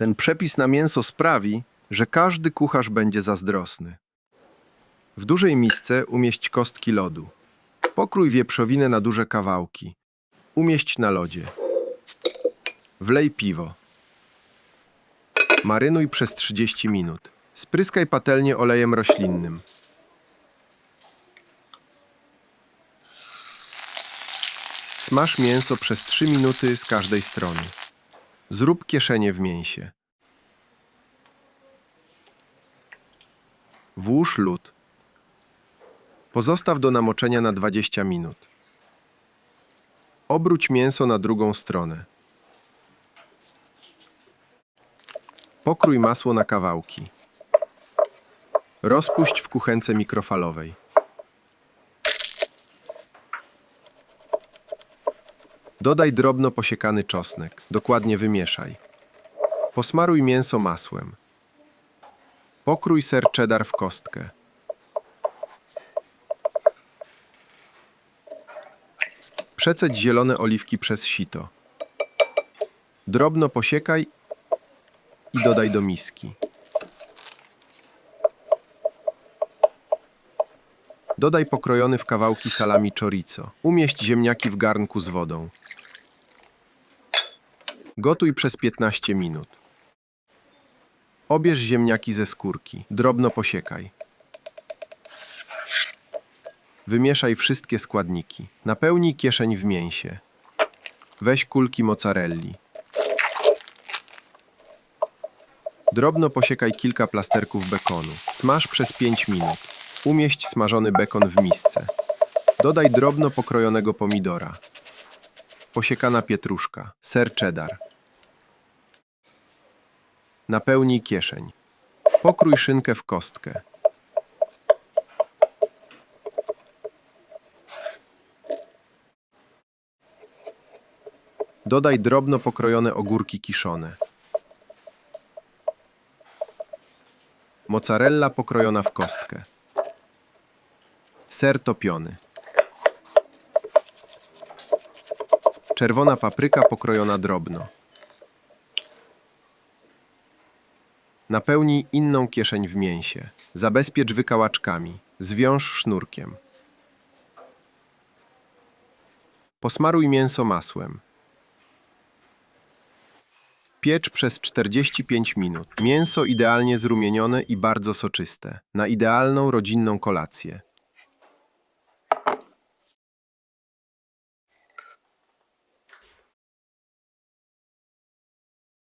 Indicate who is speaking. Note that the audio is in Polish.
Speaker 1: Ten przepis na mięso sprawi, że każdy kucharz będzie zazdrosny. W dużej misce umieść kostki lodu. Pokrój wieprzowinę na duże kawałki. Umieść na lodzie. Wlej piwo. Marynuj przez 30 minut. Spryskaj patelnię olejem roślinnym. Smaż mięso przez 3 minuty z każdej strony. Zrób kieszenie w mięsie. Włóż lód. Pozostaw do namoczenia na 20 minut. Obróć mięso na drugą stronę. Pokrój masło na kawałki. Rozpuść w kuchence mikrofalowej. Dodaj drobno posiekany czosnek. Dokładnie wymieszaj. Posmaruj mięso masłem. Pokrój ser cheddar w kostkę. Przecedź zielone oliwki przez sito. Drobno posiekaj i dodaj do miski. Dodaj pokrojony w kawałki salami chorizo. Umieść ziemniaki w garnku z wodą. Gotuj przez 15 minut. Obierz ziemniaki ze skórki. Drobno posiekaj. Wymieszaj wszystkie składniki. Napełnij kieszeń w mięsie. Weź kulki mozzarelli. Drobno posiekaj kilka plasterków bekonu. Smaż przez 5 minut. Umieść smażony bekon w misce. Dodaj drobno pokrojonego pomidora. Posiekana pietruszka. Ser cheddar. Napełnij kieszeń. Pokrój szynkę w kostkę. Dodaj drobno pokrojone ogórki kiszone. Mozzarella pokrojona w kostkę. Ser topiony. Czerwona papryka pokrojona drobno. Napełnij inną kieszeń w mięsie. Zabezpiecz wykałaczkami. Zwiąż sznurkiem. Posmaruj mięso masłem. Piecz przez 45 minut. Mięso idealnie zrumienione i bardzo soczyste. Na idealną rodzinną kolację.